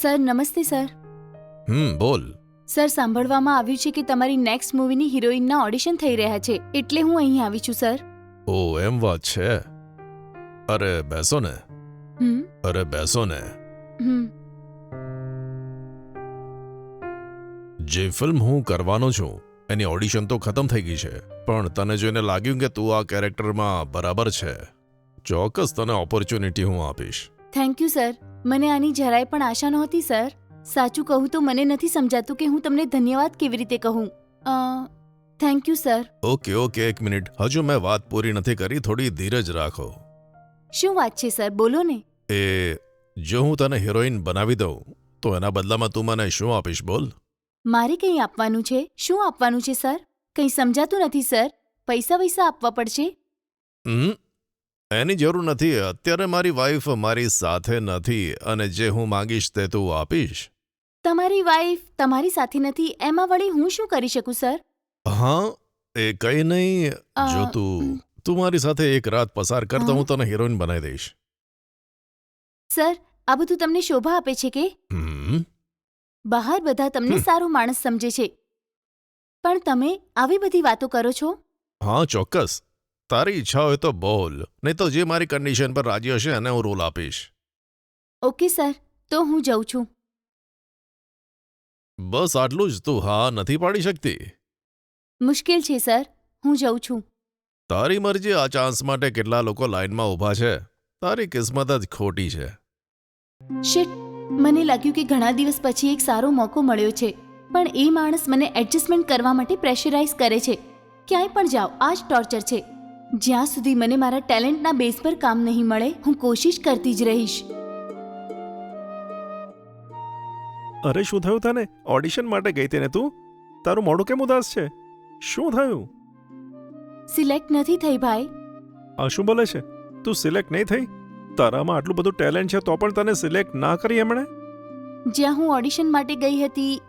Sir નમસ્તે sir. હમ બોલ. Sir સાંભળવામાં આવ્યું છે કે તમારી નેક્સ્ટ મૂવીની હિરોઈનના ઓડિશન થઈ રહ્યા છે એટલે હું અહીં આવી છું સર. ઓ એમ વાત છે? અરે બેસો ને. હમ. અરે બેસો ને. હમ. જે ફિલ્મ હું કરવાનો છું એની ઓડિશન તો ખતમ થઈ ગઈ છે પણ તને જોઈને લાગ્યું કે તું આ કેરેક્ટરમાં બરાબર છે. ચોક્કસ તને ઓપોર્ચ્યુનિટી હું આપીશ. થેન્ક યુ સર મને આની જરાય પણ આશા નહોતી સર. સાચું કહું તો મને નથી સમજાતું કે હું તમને ધન્યવાદ કેવી રીતે કહું. Thank you sir. Okay okay એક મિનિટ. હજુ મેં વાત પૂરી નથી કરી થોડી ધીરજ રાખો. શું વાત છે સર? બોલો ને. એ જો હું તને હિરોઈન બનાવી દઉં તો એના બદલામાં તું મને શું આપીશ બોલ? મારે કંઈ આપવાનું છે? શું આપવાનું છે સર? કંઈ સમજાતું નથી સર. પૈસા વૈસા આપવા પડશે? હમ? એની જરૂર નથી. અત્યારે મારી વાઈફ મારી સાથે નથી અને જે હું માંગીશ તે તું આપીશ. તમારી વાઈફ તમારી સાથે નથી. એમાં વળી હું શું કરી શકું સર હા એ કઈ નહીં. જો તું તું મારી સાથે એક રાત પસાર કર તો હું. તને હિરોઈન બનાવી દઈશ. સર આ બધું તમને શોભા આપે છે કે? હમ. બહાર બધા તમને સારો માણસ સમજે છે. પણ તમે આવી બધી વાતો કરો છો? હા ચોક્કસ. તારી ઈચ્છા હોય તો બોલ નહીં તો જે મારી કન્ડિશન પર રાજી હશે એને હું રોલ આપીશ. ઓકે સર તો હું જઉં છું. બસ આટલું જ. તું હા નથી પાડી શકતી? મુશ્કેલ છે સર હું જઉં છું. તારી મરજી આ ચાન્સ માટે કેટલા લોકો લાઈનમાં ઊભા છે. તારી કિસ્મત જ ખોટી છે. શિટ મને લાગ્યું કે ઘણા દિવસ પછી એક સારો મોકો મળ્યો છે. પણ એ માણસ મને એડજસ્ટમેન્ટ કરવા માટે પ્રેશરાઇઝ કરે છે. ક્યાંય પણ જાઓ આ જ ટોર્ચર છે. જ્યાં સુધી મને મારા ટેલેન્ટના બેઝ પર કામ નહીં મળે હું કોશિશ કરતી જ રહીશ. અરે શું થયું તને? ઓડિશન માટે ગઈ તેને તું? તારું મોઢું કેમ ઉદાસ છે? શું થયું? સિલેક્ટ નથી થઈ ભાઈ. આ શું બોલે છે? તું સિલેક્ટ નહીં થઈ? તારામાં આટલું બધું ટેલેન્ટ છે તો પણ તને સિલેક્ટ ના કરી એમણે? જ્યાં હું ઓડિશન માટે ગઈ હતી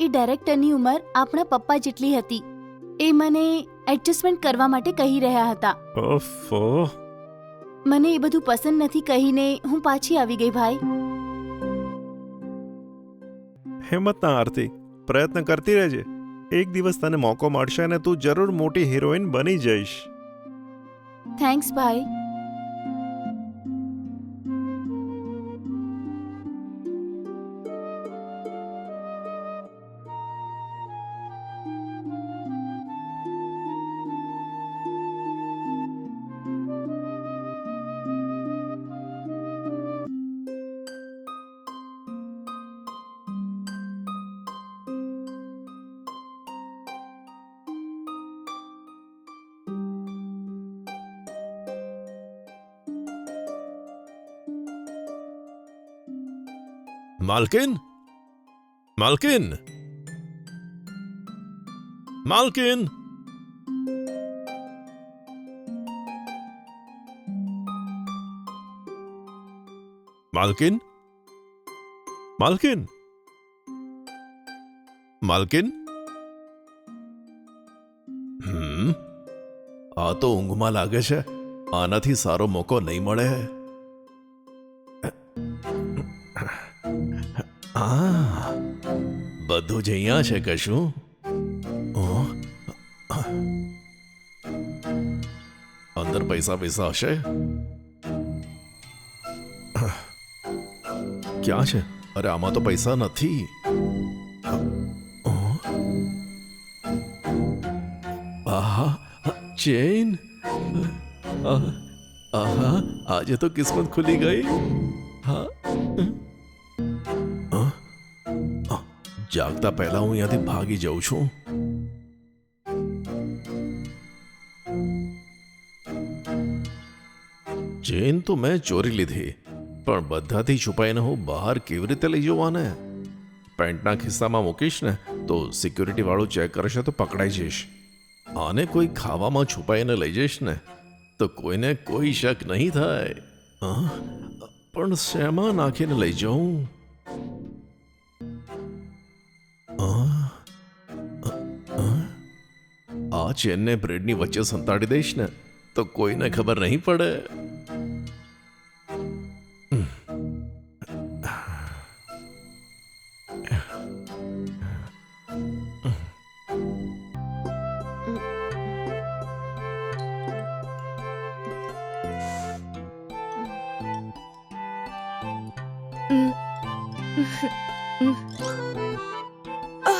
એ ડાયરેક્ટરની ઉંમર આપણા પપ્પા જેટલી હતી. એ મને એડજસ્ટમેન્ટ કરવા માટે કહી રહ્યા હતા. ઓફો. મને એ બધું પસંદ નથી કહીને હું પાછી આવી ગઈ ભાઈ. હિંમત ના આરતી પ્રયત્ન કરતી રહેજે. એક દિવસ તને મોકો મળશે અને તું જરૂર મોટી હિરોઈન બની જઈશ. થેન્ક્સ ભાઈ. માલકિન માલકિન માલકિન માલકિન માલકિન માલકિન હમ આ તો ઊંઘમાં લાગે છે આનાથી સારો મોકો નહીં મળે બધું જ અહીંયા છે કશું અંદર પૈસા પૈસા હશે ક્યાં છે અરે આમાં તો પૈસા નથી આહા ચેન આહ, આહા આજે તો કિસ્મત ખુલી ગઈ જાગતા પહેલા હું અહીંયાથી ભાગી જાઉં છું. ચેન તો મેં ચોરી લીધી, પણ બધાથી છુપાઈને હું બહાર કેવી રીતે લઈ જવાને? પેન્ટના ખિસ્સામાં મૂકીશ ને તો સિક્યુરિટી વાળું ચેક કરશે તો પકડાઈ જઈશ. આને કોઈ ખાવામાં છુપાઈને લઈ જઈશ ને તો કોઈને કોઈ શક નહીં થાય? પણ શેમાં નાખીને લઈ જાઉં? આજ એમને બ્રેડની વચ્ચે સંતાડી દઈશ ને તો કોઈને ખબર નહીં પડે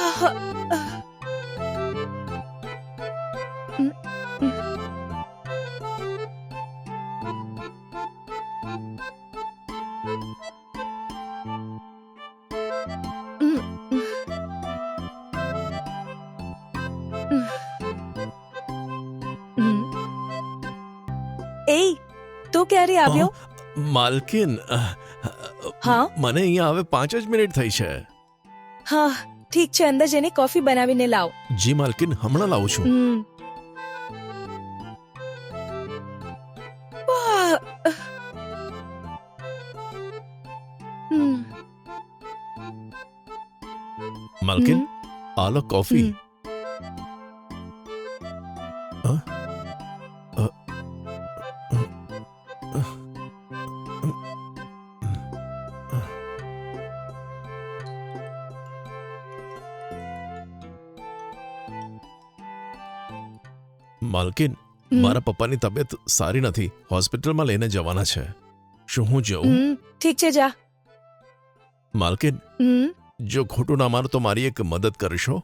Mm-hmm. એય તું ક્યારે આવ્યો? માલકિન હા? મને અહીંયા હવે પાંચ જ મિનિટ થઈ છે. હા ઠીક છે અંદર જઈને કોફી બનાવીને લાવ. જી માલકિન હમણાં લાવું છું. માલકિન. આ લો કોફી. હમ. માલકિન મારા પપ્પાની તબિયત સારી નથી હોસ્પિટલમાં લઈને જવાના છે. શું હું જઉં ઠીક છે જા. માલકિન જો ખોટું ના માનો તો મારી એક મદદ કરશો?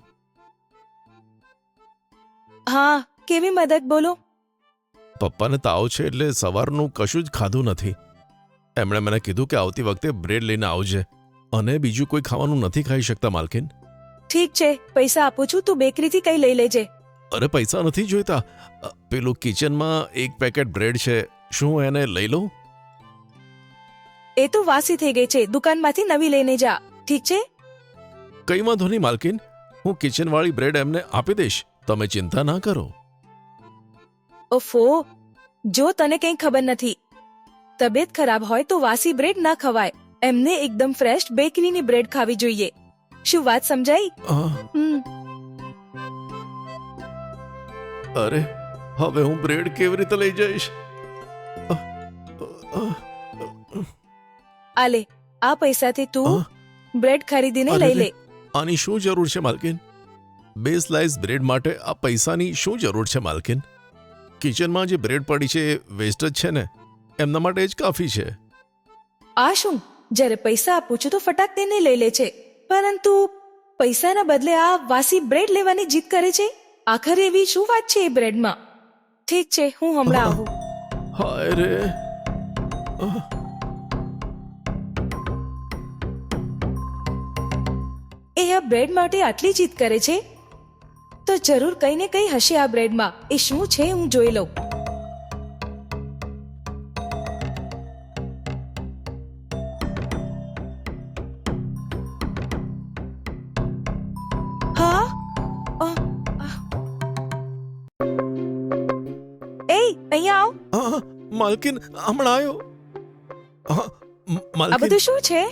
હા કેવી મદદ બોલો? પપ્પાને તાવ છે એટલે સવારનું કશું જ ખાધું નથી. એમણે મને કીધું કે આવતી વખતે બ્રેડ લઈને આવજે અને બીજું કોઈ ખાવાનું નથી ખાઈ શકતા માલકિન. ઠીક છે પૈસા આપું છું તું બેકરીથી કઈ લઈ લેજે. અરે પૈસા નથી જોઈતા? પેલું કિચનમાં એક પેકેટ બ્રેડ છે. શું એને લઈ લઉં? એ તો વાસી થઈ ગઈ છે. દુકાનમાંથી નવી લઈને જા. ઠીક છે? કઈ વાંધો નહીં માલકિન. હું કિચનવાળી બ્રેડ એમને આપી દઈશ. તમે ચિંતા ના કરો. ઓફો જો તને કંઈ ખબર નથી. તબિયત ખરાબ હોય તો વાસી બ્રેડ ના ખવાય. એમને એકદમ ફ્રેશ બેકરીની બ્રેડ ખાવી જોઈએ. શું વાત સમજાઈ? હમ. અરે હવે હું બ્રેડ કેવી રીતે લઈ જઈશ? અ, આ પૈસાથી તું બ્રેડ ખરીદીને લઈ લે. આની શું જરૂર છે માલકિન? બે સ્લાઇસ બ્રેડ માટે આ પૈસાની શું જરૂર છે માલકિન? કિચનમાં જે બ્રેડ પડી છે એ વેસ્ટ જ છે ને? એમના માટે જ કાફી છે. આ શું? જ્યારે પૈસા આપું છું તો ફટાક તેને લઈ લે છે. પરંતુ પૈસાના બદલે આ વાસી બ્રેડ લેવાની જીદ કરે છે? આખરે એવી શું વાત છે એ બ્રેડમાં ઠીક છે હું હમણાં આવું. હાય રે. એ આ બ્રેડ માટે આટલી જીદ કરે છે? તો જરૂર કંઈ ને કંઈ હશે આ બ્રેડમાં એ શું છે હું જોઈ લઉં. માલકિન હમણાં આવ્યો આ બધું શું છે?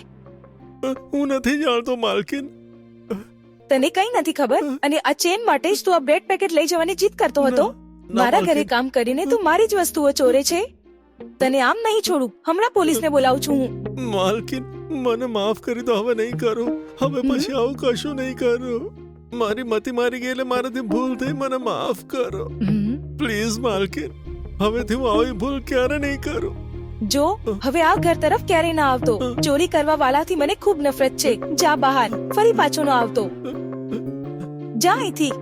હું નથી જાણતો માલકિન. તને કઈ નથી ખબર? અને આ ચેન માટે જ તું આ બ્રેડ પેકેટ લઈ જવાની જીત કરતો હતો? મારા ઘરે કામ કરીને તું મારી જ વસ્તુઓ ચોરે છે? તને આમ નહીં છોડું. હમણાં પોલીસને બોલાવું છું હું. માલકિન મને માફ કરી દો હવે નહીં કરું. હવે પછી આવું કશું નહીં કરું. મારી મતી મારી ગઈ એટલે મારાથી ભૂલ થઈ મને માફ કરો. પ્લીઝ માલકિન. હવેથી હું આવી ભૂલ ક્યારે નહીં કરું? જો, હવે આ ઘર તરફ ક્યારે ના આવતો. ચોરી કરવા વાળાથી મને ખૂબ નફરત છે. જા બહાર, ફરી પાછો ન આવતો. જા અહીંથી.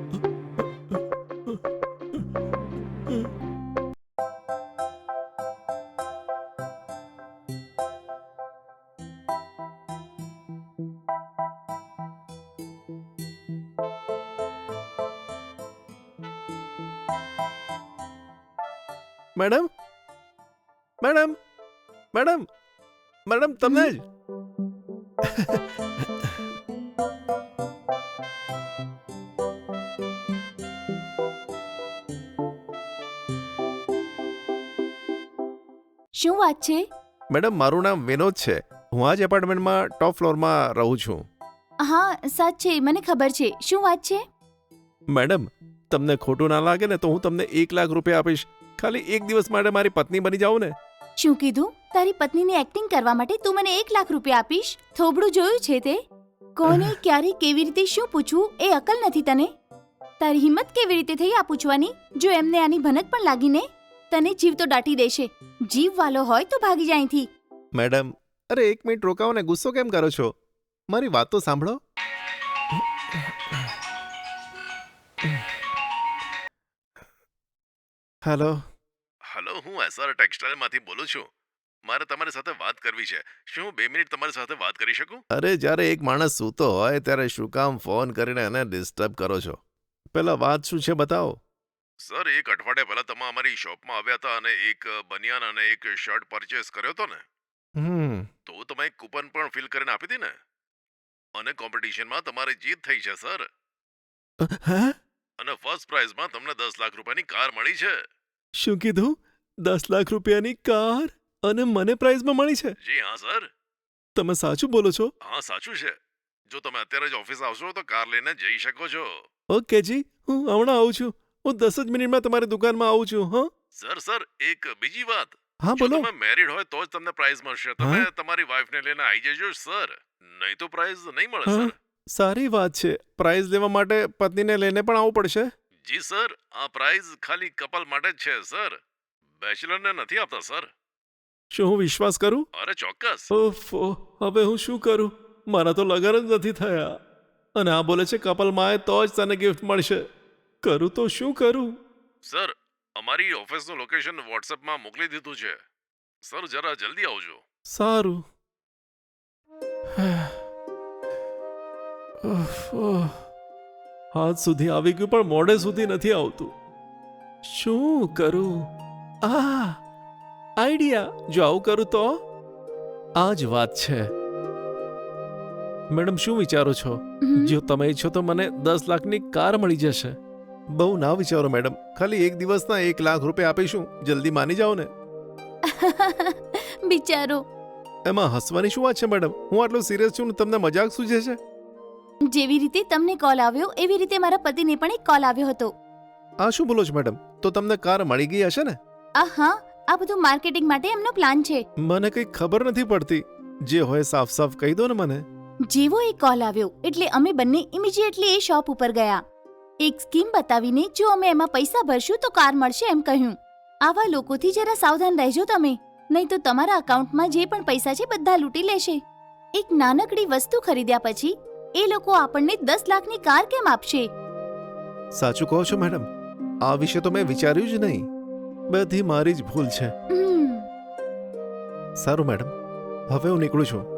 મેડમ? મેડમ? મેડમ? મેડમ તમને જ? શું વાત છે? મેડમ મારું નામ વિનોદ છે. હું આ જ એપાર્ટમેન્ટમાં ટોપ ફ્લોરમાં રહું છું. હા સાચે મને ખબર છે. શું વાત છે? મેડમ તમને ખોટું ના લાગે ને તો હું તમને એક લાખ રૂપિયા આપીશ. ખાલી એક દિવસ માટે મારી પત્ની બની જાઓ ને. શું કીધું? તારી પત્નીની એક્ટિંગ કરવા માટે તું મને એક લાખ રૂપિયા આપીશ? થોબડું જોયું છે તે? કોને ક્યારે કેવી રીતે શું પૂછવું? એ અકલ નથી તને. તારી હિંમત કેવી રીતે થઈ આ પૂછવાની? જો એમને આની ભનક પણ લાગીને તને જીવ તો દાટી દેશે. જીવ વાલો હોય તો ભાગી જાય અહીંથી. મેડમ અરે એક મિનિટ રોકાવો ને ગુસ્સો કેમ કરો છો? મારી વાત તો સાંભળો. હલો હું એસઆર ટેક્સટાઇલમાંથી બોલું છું. મારે તમારી સાથે વાત કરવી છે. શું હું બે મિનિટ તમારી સાથે વાત કરી શકું? અરે જ્યારે એક માણસ સૂતો હોય ત્યારે શું કામ ફોન કરીને એને ડિસ્ટર્બ કરો છો? પેલા વાત શું છે બતાવો. સર એક અઠવાડિયા પહેલા તમે અમારી શોપમાં આવ્યા હતા અને એક બનિયાન અને એક શર્ટ પરચેસ કર્યો હતો ને? હમ. તો તમે એક કૂપન પણ ફિલ કરીને આપી હતી ને? અને કોમ્પિટિશનમાં તમારી જીત થઈ છે સર હે? અને ફર્સ્ટ પ્રાઇઝમાં તમને દસ લાખ રૂપિયાની કાર મળી છે. શું કીધું? દસ લાખ રૂપિયાની કાર અને મને પ્રાઇઝમાં મળી છે. જી હા સર. તમે સાચું બોલો છો? હા સાચું છે. જો તમે અત્યારે જ ઓફિસ આવશો તો કાર લઈને જઈ શકો છો. ઓકે જી હું હમણાં આવું છું. હું દસ જ મિનિટમાં તમારી દુકાનમાં આવું છું હા? સર સર એક બીજી વાત. હા બોલો. તમે મેરિડ હોય તો જ તમને પ્રાઇઝ મળશે. તમે તમારી વાઈફને લઈને આવી જજો સર. નહીં તો પ્રાઇઝ નહીં મળે સર. સારી વાત છે. પ્રાઇઝ લેવા માટે પત્નીને લઈને પણ આવવું પડશે. જી સર. આ પ્રાઇઝ ખાલી કપલ માટે જ છે સર. બેચલરને નથી આપતા સર? શું હું વિશ્વાસ કરું? અરે ચોક્કસ. ઓફો હવે હું શું કરું? મારા તો લગન જ નથી થયા. અને આ બોલે છે કપલ માએ તો જ તને ગિફ્ટ મળશે. કરું તો શું કરું? સર અમારી ઓફિસનું લોકેશન વોટ્સએપમાં મોકલી દીધું છે. સર જરા જલ્દી આવજો. સારું. હાથ સુધી આવી ગયું પણ મોડે સુધી નથી આવતું. શું કરું? આ આઈડિયા. જો આવું કરું તો? આ જ વાત છે. મેડમ શું વિચારો છો? જો તમે ઈચ્છો તો મને દસ લાખની કાર મળી જશે. બહુ ના વિચારો મેડમ. ખાલી એક દિવસના એક લાખ રૂપિયા આપીશું. જલ્દી માની જાઓ ને. બિચારો. એમાં હસવાની શું વાત છે મેડમ? હું આટલો સિરિયસ છું ને તમને મજાક સૂજે છે? જેવી રીતે તમને કોલ આવ્યો એવી રીતે મારા પતિને પણ એક કોલ આવ્યો હતો. આ શું બોલો છો મેડમ? તો તમને કાર મળી ગઈ હશે ને? આ હા આ બધું માર્કેટિંગ માટે એમનો પ્લાન છે. મને કંઈ ખબર નથી પડતી. જે હોય સાફ સાફ કહી દો ને મને. જેવો એ કોલ આવ્યો એટલે અમે બંને ઇમિડિયેટલી એ શોપ ઉપર ગયા. એક સ્કીમ બતાવીને જો અમે એમાં પૈસા ભરશું તો કાર મળશે એમ કહ્યું. આવા લોકોથી જરા સાવધાન રહેજો તમે નહીં તો તમારા અકાઉન્ટમાં જે પણ પૈસા છે બધા લૂંટી લેશે. એક નાનકડી વસ્તુ ખરીદ્યા પછી એ લોકો આપણને દસ લાખની કાર કેમ આપશે? સાચું કહો છો મેડમ. આ વિશે તો મેં વિચાર્યું જ નહીં. બધી મારી જ ભૂલ છે. સારું મેડમ. હવે હું નીકળું છું.